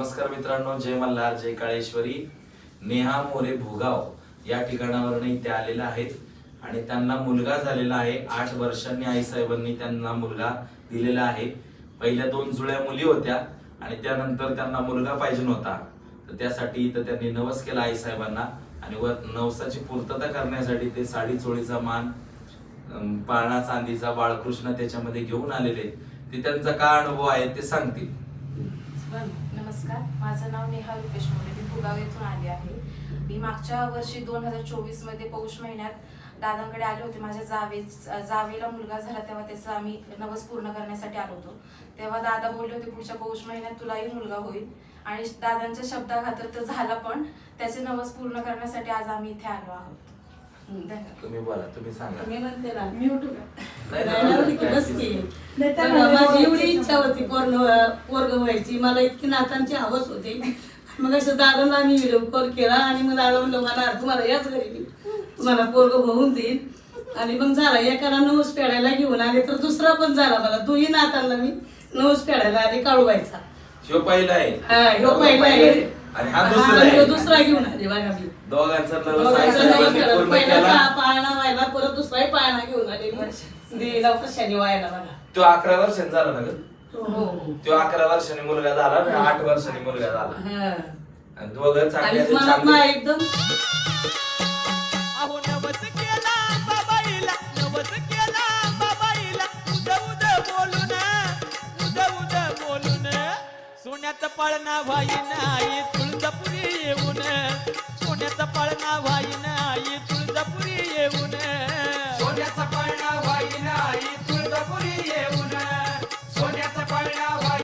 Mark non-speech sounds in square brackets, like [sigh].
नमस्कार मित्रांनो जय मल्हार जय काळेश्वरी. नेहा मोरे भोगाव या ठिकाणावरून इथे आलेल्या आहेत आणि त्यांना मुलगा झालेला आहे. आठ वर्षांनी आई साहेबांनी त्यांना मुलगा दिलेला आहे. पहिल्या दोन जुळ्या मुली होत्या आणि त्यानंतर त्यांना मुलगा पाहिजे होता तर त्यासाठी इथं त्यांनी नवस केला आई साहेबांना आणि व नवसाची पूर्तता करण्यासाठी ते साडी चोळीचा मान पाळणा चांदीचा बाळकृष्ण त्याच्यामध्ये घेऊन आलेले ते त्यांचा काय अनुभव आहे ते सांगतील. नमस्कार माझं नाव नेहा रुपेश मोरे मी भुगाव येथून आले आहे मी मागच्या वर्षी दोन हजार चोवीसमध्ये पौष महिन्यात दादांकडे आले होते माझ्या जावे जावेला मुलगा झाला तेव्हा त्याचा आम्ही नवस पूर्ण करण्यासाठी आलो होतो तेव्हा दादा बोलले होते पुढच्या पौष महिन्यात तुलाही मुलगा होईल आणि दादांच्या शब्दाखातर तर झाला पण त्याचे नवस पूर्ण करण्यासाठी आज आम्ही इथे आलो आहोत धन्यवाद तुम्ही बोला तुम्ही सांगा मी म्हणते ना मी उठू का? पण माझी एवढी इच्छा होती पोरग पोरग व्हायची. मला इतकी नातांची हवस होती. [laughs] मग असं दादांना मी व्हिडिओ कॉल केला आणि मग दादा म्हणलं मला तुम्हाला याच घरी मी तुम्हाला पोरग होऊन देईन. आणि मग झाला एकाला नवस फेडायला घेऊन आले तर दुसरा पण झाला मला तोही नातांना मी नवस फेडायला आले काळूबाईचा. ह्यो पहिला आहे. हा ह्यो पहिला आहे. आणि हा हा, दुसरा ह्यो आहे. दुसरा घेऊन आले बघा मी. दोघांचा नवस नवस. पूर्ण पहिला केला. पाळणा व्हायला परत दुसराही पाळणा घेऊन आले व्हायला बघा. तो अकरा वर्षांचा झाला ना ग? हो. तो अकरा वर्षांनी मुलगा झाला आणि आठ वर्षांनी मुलगा झाला. हा. आणि दोघं आणि चांगले मला चांगले मा एकदम. अहो नवस केला बाबाईला नवस केला बाबाईला. उद उद बोलून उद उद बोलून. सोन्याचं पळना व्हाई नाही तुळजापुरी येऊन. सोन्याचं पळना व्हाई येऊन